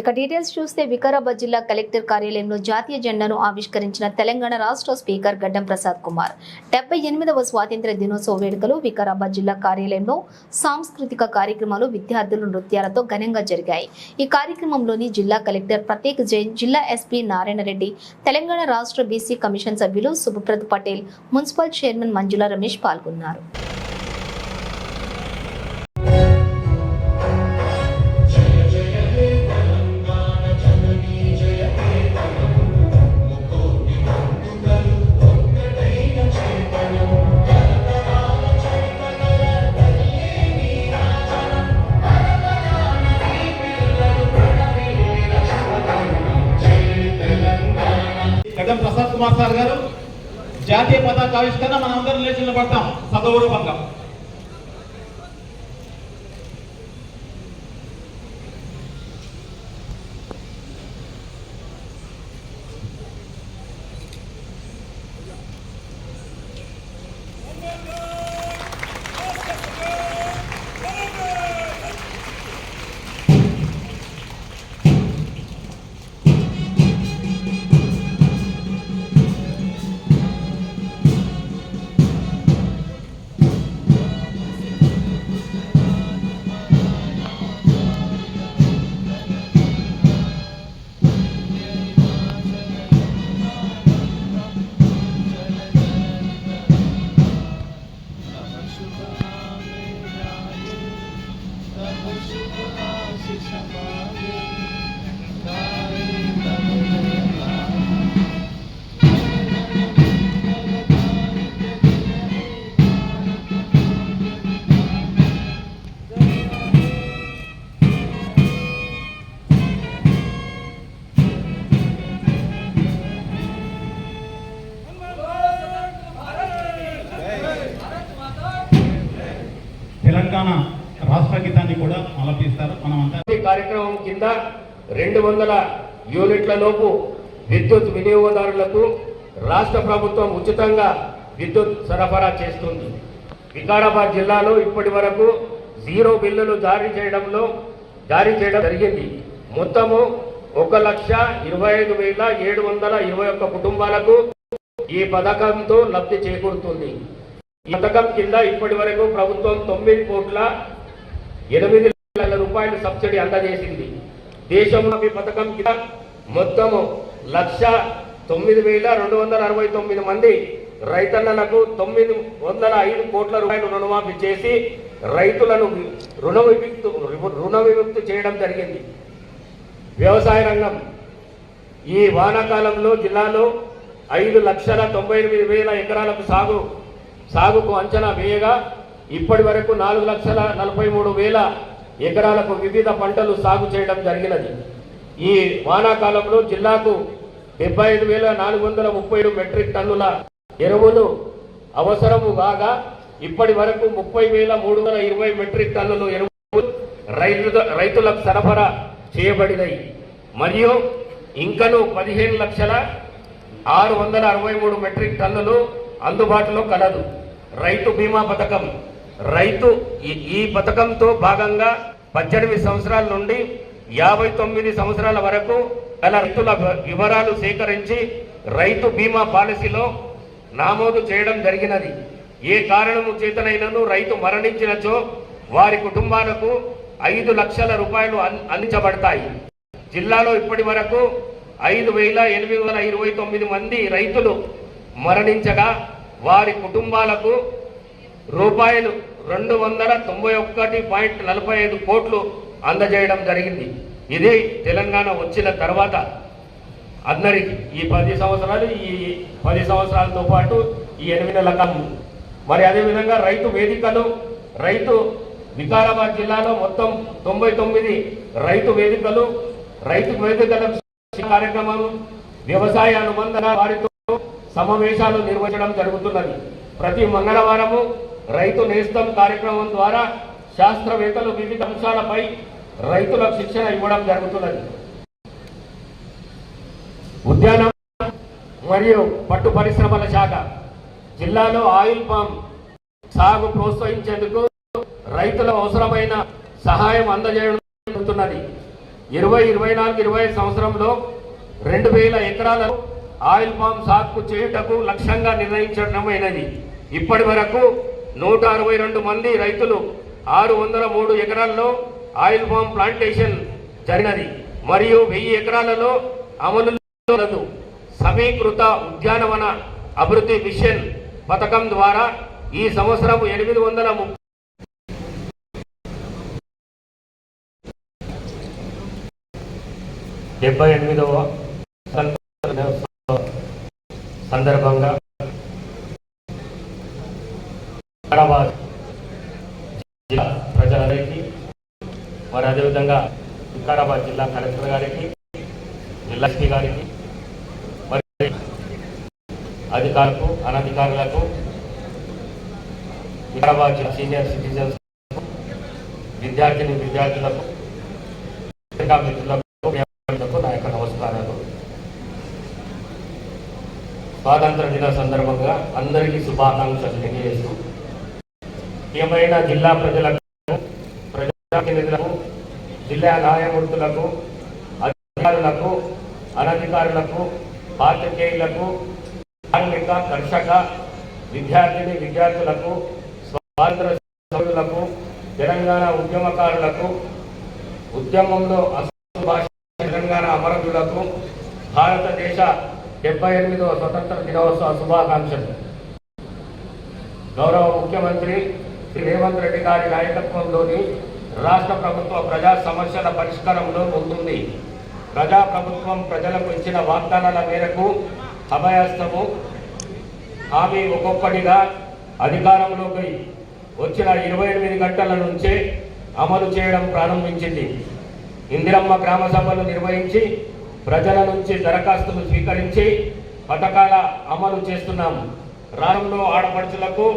ఇక డీటెయిల్స్ చూస్తే వికారాబాద్ జిల్లా కలెక్టర్ కార్యాలయంలో జాతీయ జెండాను ఆవిష్కరించిన తెలంగాణ రాష్ట్ర స్పీకర్ గడ్డం ప్రసాద్ కుమార్. డెబ్బై ఎనిమిదవ స్వాతంత్ర దినోత్సవ వేడుకలు వికారాబాద్ జిల్లా కార్యాలయంలో సాంస్కృతిక కార్యక్రమాలు విద్యార్థుల నృత్యాలతో ఘనంగా జరిగాయి. ఈ కార్యక్రమంలోని జిల్లా కలెక్టర్ ప్రత్యేక్ జైన్ జిల్లా ఎస్పీ నారాయణ రెడ్డి తెలంగాణ రాష్ట్ర బీసీ కమిషన్ సభ్యులు సుభప్రద్ పటేల్ మున్సిపల్ చైర్మన్ మంజుల రమేష్ పాల్గొన్నారు. గడ్డం ప్రసాద్ కుమార్ సార్ గారు జాతీయ పతాక ఆవిష్కరణ మనం అందరం లేచి నిలబడతాం సగౌరవంగా కింద రెండు వందల యూనిట్ల లోపు విద్యుత్ వినియోగదారులకు రాష్ట్ర ప్రభుత్వం ఉచితంగా విద్యుత్ సరఫరా చేస్తుంది. వికారాబాద్ జిల్లాలో ఇప్పటి వరకు జీరో బిల్లులు జారీ చేయడంలో జారీ చేయడం జరిగింది. మొత్తము ఒక లక్ష ఇరవై ఐదు వేల ఏడు వందల ఇరవై ఒక్క కుటుంబాలకు ఈ పథకంతో లబ్ధి చేకూరుతుంది. ఈ పథకం కింద ఇప్పటి వరకు ప్రభుత్వం తొమ్మిది కోట్ల ఎనిమిది లక్షల రూపాయలు సబ్సిడీ అందజేసింది. దేశంలో ఈ పథకం కింద మొత్తము లక్ష తొమ్మిది వేల రెండు వందల అరవై తొమ్మిది మంది రైతన్నలకు తొమ్మిది వందల ఐదు కోట్ల రూపాయలు రుణమాఫీ చేసి రైతులను రుణ విముక్తు రుణ విముక్తి చేయడం జరిగింది. వ్యవసాయ రంగం. ఈ వానాకాలంలో జిల్లాలో ఐదు లక్షల తొంభై ఎనిమిది వేల ఎకరాలకు సాగు సాగుకు అంచనా వేయగా ఇప్పటి వరకు నాలుగు లక్షల నలభై మూడు వేల ఎకరాలకు వివిధ పంటలు సాగు చేయడం జరిగినది. ఈ వానాకాలంలో జిల్లాకు డెబ్బై ఐదు వేల నాలుగు వందల ముప్పై ఏడు మెట్రిక్ టన్నుల ఎరువులు అవసరము కాగా ఇప్పటి వరకు ముప్పై వేల మూడు వందల ఇరవై మెట్రిక్ టన్నులు ఎరువులు రైతు రైతులకు సరఫరా చేయబడినాయి. మరియు ఇంకను పదిహేను లక్షల ఆరు వందల అరవై మూడు మెట్రిక్ టన్నులు అందుబాటులో కలదు. రైతు బీమా పథకం రైతు ఈ- ఈ పథకంతో భాగంగా పద్దెనిమిది సంవత్సరాల నుండి యాభై తొమ్మిది సంవత్సరాల వరకు గల రైతుల వివరాలు సేకరించి రైతు బీమా పాలసీలో నామోదు చేయడం జరిగినది. ఏ కారణము చేతనైనను రైతు మరణించినచో వారి కుటుంబాలకు ఐదు లక్షల రూపాయలు అన్- అందించబడతాయి. జిల్లాలో ఇప్పటి వరకు ఐదు వేల ఎనిమిది వందల ఇరవై తొమ్మిది మంది రైతులు మరణించగా వారి కుటుంబాలకు రూపాయలు రెండు వందల తొంభై ఒకటి పాయింట్ నలభై ఐదు కోట్లు అందజేయడం జరిగింది. ఇది తెలంగాణ వచ్చిన తర్వాత అందరికి ఈ పది సంవత్సరాలు ఈ పది సంవత్సరాలతో పాటు ఈ ఎనిమిది నెలల మరి అదేవిధంగా రైతు వేదికలు రైతు వికారాబాద్ జిల్లాలో మొత్తం తొంభై తొమ్మిది రైతు వేదికలు రైతు వేదికల కార్యక్రమం వ్యవసాయ అనుబంధన వారితో సమావేశాలు నిర్వహించడం జరుగుతున్నది. ప్రతి మంగళవారము రైతు నేస్తం కార్యక్రమం ద్వారా శాస్త్రవేత్తలు వివిధ అంశాలపై రైతులకు శిక్షణ ఇవ్వడం జరుగుతున్నది. ఉద్యానం మరియు పట్టు పరిశ్రమల శాఖ జిల్లాలో ఆయిల్ పామ్ సాగు ప్రోత్సహించేందుకు రైతుల అవసరమైన సహాయం అందజేయడం జరుగుతున్నది ఇరవై ఇరవై నాలుగు ఇరవై సంవత్సరంలో రెండు వేల ఎకరాలను ఆయిల్ పామ్ సాగు చేయుటకు లక్ష్యంగా నిర్ణయించడమైనది. ఇప్పటి వరకు నూట అరవై రెండు మంది రైతులు ఆరు వందల మూడు ఎకరాల్లో ఆయిల్ పామ్ ప్లాంటేషన్ జరిగినది. మరియు వెయ్యి ఎకరాలలో అమలు సమీకృత ఉద్యానవన అభివృద్ధి మిషన్ పథకం ద్వారా ఈ సంవత్సరం ఎనిమిది వందల ముప్పై డెబ్బై ఎనిమిదవ సందర్భంగా హైదరాబాద్ జిల్లా ప్రజలందరికీ మరి అదేవిధంగా వికారాబాద్ జిల్లా కలెక్టర్ గారికి జిల్లా ఎస్పీ గారికి మరి అధికారులకు అనధికారులకు వికారాబాద్ సీనియర్ సిటిజన్స్ విద్యార్థిని విద్యార్థులకు మిత్రులకు నా యొక్క నమస్కారాలు. స్వాతంత్ర దిన సందర్భంగా అందరికీ శుభాకాంక్షలు తెలియజేస్తూ ఏమైనా జిల్లా ప్రజలకు ప్రజాప్రతినిధులకు జిల్లా న్యాయమూర్తులకు అధికారులకు అనధికారులకు పాత్రికేయులకు కార్మిక కర్షక విద్యార్థిని విద్యార్థులకు స్వాతంత్ర సభ్యులకు తెలంగాణ ఉద్యమకారులకు ఉద్యమంలో అసలు భాష తెలంగాణ అమరకులకు భారతదేశ డెబ్బై ఎనిమిదవ స్వతంత్ర దినోత్సవ శుభాకాంక్షలు. గౌరవ ముఖ్యమంత్రి శ్రీ రేవంత్ రెడ్డి గారి నాయకత్వంలోని రాష్ట్ర ప్రభుత్వ ప్రజా సమస్యల పరిష్కారంలో ముందుంది. ప్రజా ప్రభుత్వం ప్రజలకు ఇచ్చిన వాగ్దానాల మేరకు అభయస్తము హామీ ఒక్కొక్కటిగా అధికారంలోకి వచ్చిన ఇరవై ఎనిమిది గంటల నుంచే అమలు చేయడం ప్రారంభించింది. ఇందిరమ్మ గ్రామ సభలు నిర్వహించి ప్రజల నుంచి దరఖాస్తులు స్వీకరించి పథకాల అమలు చేస్తున్నాము రాష్ట్రంలో ఆడపడుచులకు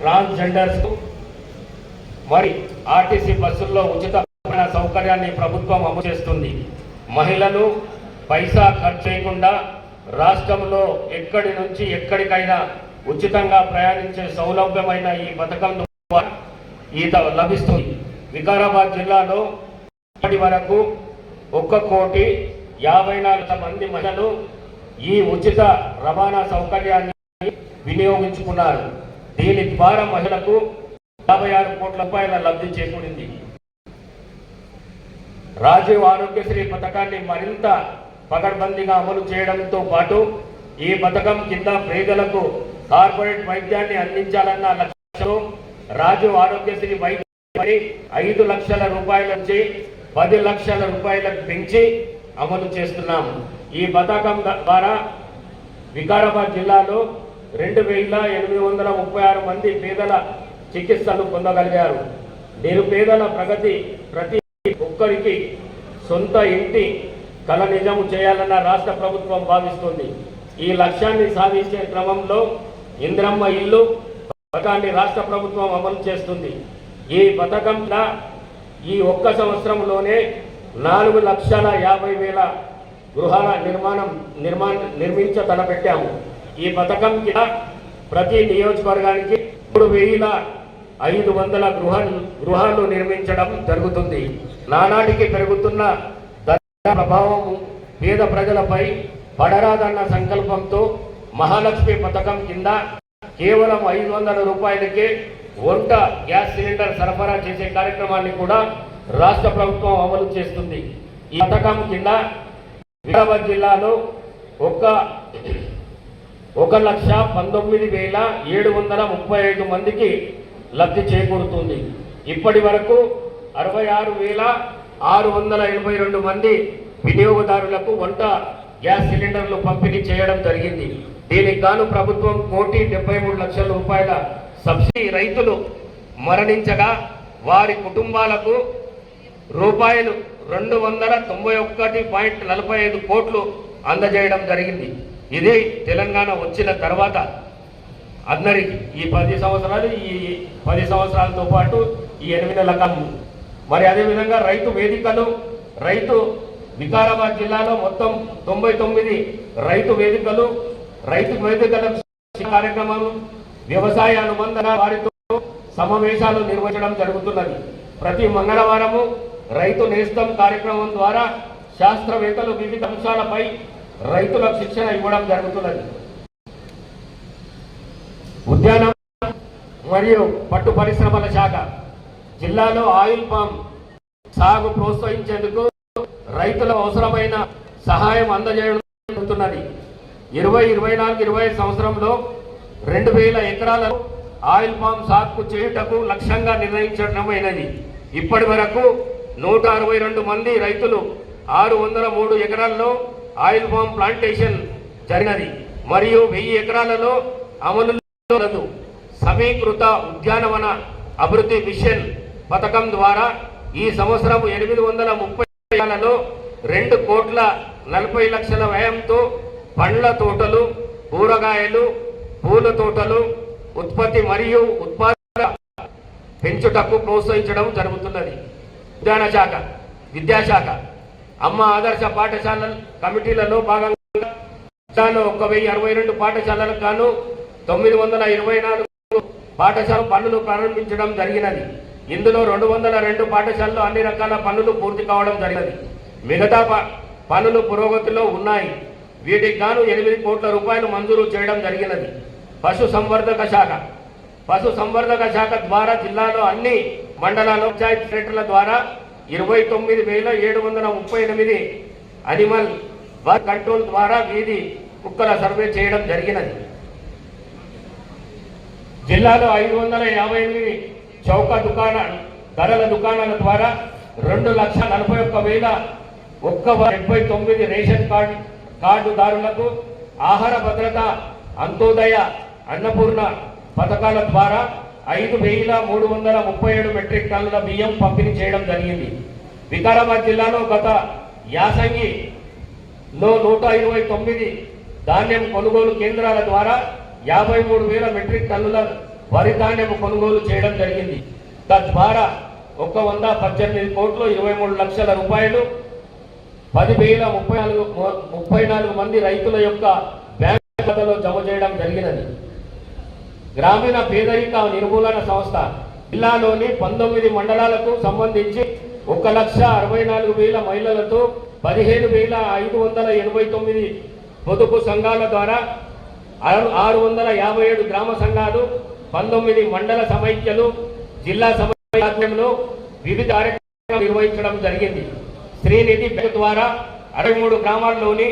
ట్రాన్స్జెండర్స్ మరి ఆర్టీసీ బస్సుల్లో ఉచిత సౌకర్యాన్ని ప్రభుత్వం అమలు చేస్తుంది. మహిళలు పైసా ఖర్చు చేయకుండా రాష్ట్రంలో ఎక్కడి నుంచి ఎక్కడికైనా ఉచితంగా ప్రయాణించే సౌలభ్యమైన ఈ పథకం ద్వారా ఈత లభిస్తుంది. వికారాబాద్ జిల్లాలో ఇప్పటి వరకు ఒక్క కోటి యాభై నాలుగు మంది మహిళలు ఈ ఉచిత రవాణా సౌకర్యాన్ని వినియోగించుకున్నారు. దీని ద్వారా మహిళకు యాభై ఆరు కోట్ల రూపాయల లబ్ధి చేకూరింది. రాజీవ్ ఆరోగ్యశ్రీ పథకాన్ని మరింత పకడ్బందీగా అమలు చేయడంతో పాటు ఈ పథకం కింద పేదలకు కార్పొరేట్ వైద్యాన్ని అందించాలన్న లక్ష్యంతో రాజీవ్ ఆరోగ్యశ్రీ వైద్య ఐదు లక్షల రూపాయల నుంచి పది లక్షల రూపాయలకు పెంచి అమలు చేస్తున్నాం. ఈ పథకం ద్వారా వికారాబాద్ జిల్లాలో రెండు వేల ఎనిమిది వందల ముప్పై ఆరు మంది పేదల చికిత్సలు పొందగలిగారు. నిరుపేదల ప్రగతి ప్రతి ఒక్కరికి సొంత ఇంటి కల నిజం చేయాలన్న రాష్ట్ర ప్రభుత్వం భావిస్తుంది. ఈ లక్ష్యాన్ని సాధించే క్రమంలో ఇంద్రమ్మ ఇల్లు పథకాన్ని రాష్ట్ర ప్రభుత్వం అమలు చేస్తుంది. ఈ పథకంలో ఈ ఒక్క సంవత్సరంలోనే నాలుగు లక్షల యాభై వేల గృహాల నిర్మాణం నిర్మాణ నిర్మించ తలపెట్టాము. ఈ పథకం కింద ప్రతి నియోజకవర్గానికి మూడు వేల ఐదు వందల గృహ గృహాలు నిర్మించడం జరుగుతుంది. నానాటికి పెరుగుతున్న ధర ప్రభావం పేద ప్రజలపై పడరాదన్న సంకల్పంతో మహాలక్ష్మి పథకం కింద కేవలం ఐదు వందల రూపాయలకే వంట గ్యాస్ సిలిండర్ సరఫరా చేసే కార్యక్రమాన్ని కూడా రాష్ట్ర ప్రభుత్వం అమలు చేస్తుంది. ఈ పథకం కింద వికారాబాద్ జిల్లాలో ఒక్క ఒక లక్ష పంతొమ్మిది వేల ఏడు వందల ముప్పై ఐదు మందికి లబ్ధి చేకూరుతుంది. ఇప్పటి వరకు అరవై ఆరు వేల ఆరు వందల ఎనభై రెండు మంది వినియోగదారులకు వంట గ్యాస్ సిలిండర్లు పంపిణీ చేయడం జరిగింది. దీనికి గాను ప్రభుత్వం కోటి డెబ్బై మూడు లక్షల రూపాయల సబ్సిడీ రైతులు మరణించగా వారి కుటుంబాలకు రూపాయలు రెండు వందల తొంభై ఒకటి పాయింట్ నలభై ఐదు కోట్లు అందజేయడం జరిగింది. ఇది తెలంగాణ వచ్చిన తర్వాత అందరికి ఈ పది సంవత్సరాలు ఈ పది సంవత్సరాలతో పాటు ఈ ఎనిమిది లకాలు మరి అదేవిధంగా రైతు వేదికలు రైతు వికారాబాద్ జిల్లాలో మొత్తం తొంభై తొమ్మిది రైతు వేదికలు రైతు వేదికల కార్యక్రమాలు వ్యవసాయ అనుబంధన వారితో సమావేశాలు నిర్వహించడం జరుగుతున్నది. ప్రతి మంగళవారము రైతు నేస్తం కార్యక్రమం ద్వారా శాస్త్రవేత్తలు వివిధ అంశాలపై రైతులకు శిక్షణ ఇవ్వడం జరుగుతున్నది. ఉద్యానం మరియు పట్టు పరిశ్రమల శాఖ జిల్లాలో ఆయిల్ పామ్ సాగు ప్రోత్సహించేందుకు రైతుల అవసరమైన సహాయం అందజేయడం జరుగుతున్నది ఇరవై ఇరవై నాలుగు ఇరవై సంవత్సరంలో రెండు వేల ఎకరాలను ఆయిల్ పామ్ సాగు చేయుటకు లక్ష్యంగా నిర్ణయించడమైనది. ఇప్పటి వరకు నూట అరవై రెండు మంది రైతులు ఆరు వందల మూడు ఎకరాల్లో ఆయిల్ పామ్ ప్లాంటేషన్ జరిగినది. మరియు వెయ్యి ఎకరాలలో అమలు సమీకృత ఉద్యానవన అభివృద్ధి మిషన్ పథకం ద్వారా ఈ సంవత్సరం ఎనిమిది వందల ముప్పై రెండు కోట్ల నలభై లక్షల వ్యయంతో పండ్ల తోటలు కూరగాయలు పూల తోటలు ఉత్పత్తి మరియు ఉత్పాదన పెంచుటకు ప్రోత్సహించడం జరుగుతున్నది. ఉద్యాన శాఖ విద్యాశాఖ. అమ్మ ఆదర్శ పాఠశాల కమిటీలలో భాగంగా ఒక వెయ్యి అరవై రెండు పాఠశాలలకు గాను తొమ్మిది వందల ఇరవై నాలుగు పాఠశాల పనులు ప్రారంభించడం జరిగినది. ఇందులో రెండు వందల రెండు పాఠశాలలో అన్ని రకాల పనులు పూర్తి కావడం జరిగినది. మిగతా ప- పనులు పురోగతిలో ఉన్నాయి. వీటికి గాను ఎనిమిది కోట్ల రూపాయలు మంజూరు చేయడం జరిగినది. పశు సంవర్ధక శాఖ. పశు సంవర్ధక శాఖ ద్వారా జిల్లాలో అన్ని మండలాల్లో పంచాయతీ సెంటర్ల ద్వారా ఇరవై తొమ్మిది వేల ఏడు వందల ముప్పై ఎనిమిది అనిమల్ బర్త్ కంట్రోల్ ద్వారా వీధి కుక్కల సర్వే చేయడం జరిగినది. జిల్లాలో ఐదు వందల యాభై ఎనిమిది చౌక దుకాణ ధరల దుకాణాల ద్వారా రెండు లక్ష నలభై ఒక్క వేల ఒక్క డెబ్బై తొమ్మిది రేషన్ కార్డు కార్డుదారులకు ఆహార భద్రత అంత్యోదయ అన్నపూర్ణ పథకాల ద్వారా ఐదు వేల మూడు వందల ముప్పై ఏడు మెట్రిక్ టన్నుల బియ్యం పంపిణీ చేయడం జరిగింది. వికారాబాద్ జిల్లాలో గత యాసంగిలో నూట ఇరవై తొమ్మిది ధాన్యం కొనుగోలు కేంద్రాల ద్వారా యాభై మూడు వేల మెట్రిక్ టన్నుల వరి ధాన్యం కొనుగోలు చేయడం జరిగింది. తద్వారా ఒక వంద పద్దెనిమిది కోట్లు ఇరవై మూడు లక్షల రూపాయలు పది వేల ముప్పై నాలుగు ముప్పై నాలుగు మంది రైతుల యొక్క బ్యాంక్ ఖాతాలో జమ చేయడం జరిగినది. గ్రామీణ పేదరిక నిర్మూలన సంస్థ జిల్లాలోని పంతొమ్మిది మండలాలకు సంబంధించి ఒక లక్ష అరవై నాలుగు వేల మహిళలతో పదిహేను వేల ఐదు వందల ఎనభై తొమ్మిది పొదుపు సంఘాల ద్వారా ఆరు వందల యాభై ఏడు గ్రామ సంఘాలు పంతొమ్మిది మండల సమైక్యలు జిల్లా సమైక్యంలో వివిధ కార్యక్రమాలు నిర్వహించడం జరిగింది. శ్రీనిధి బ్యాంక్ ద్వారా అరవై మూడు గ్రామాల్లోని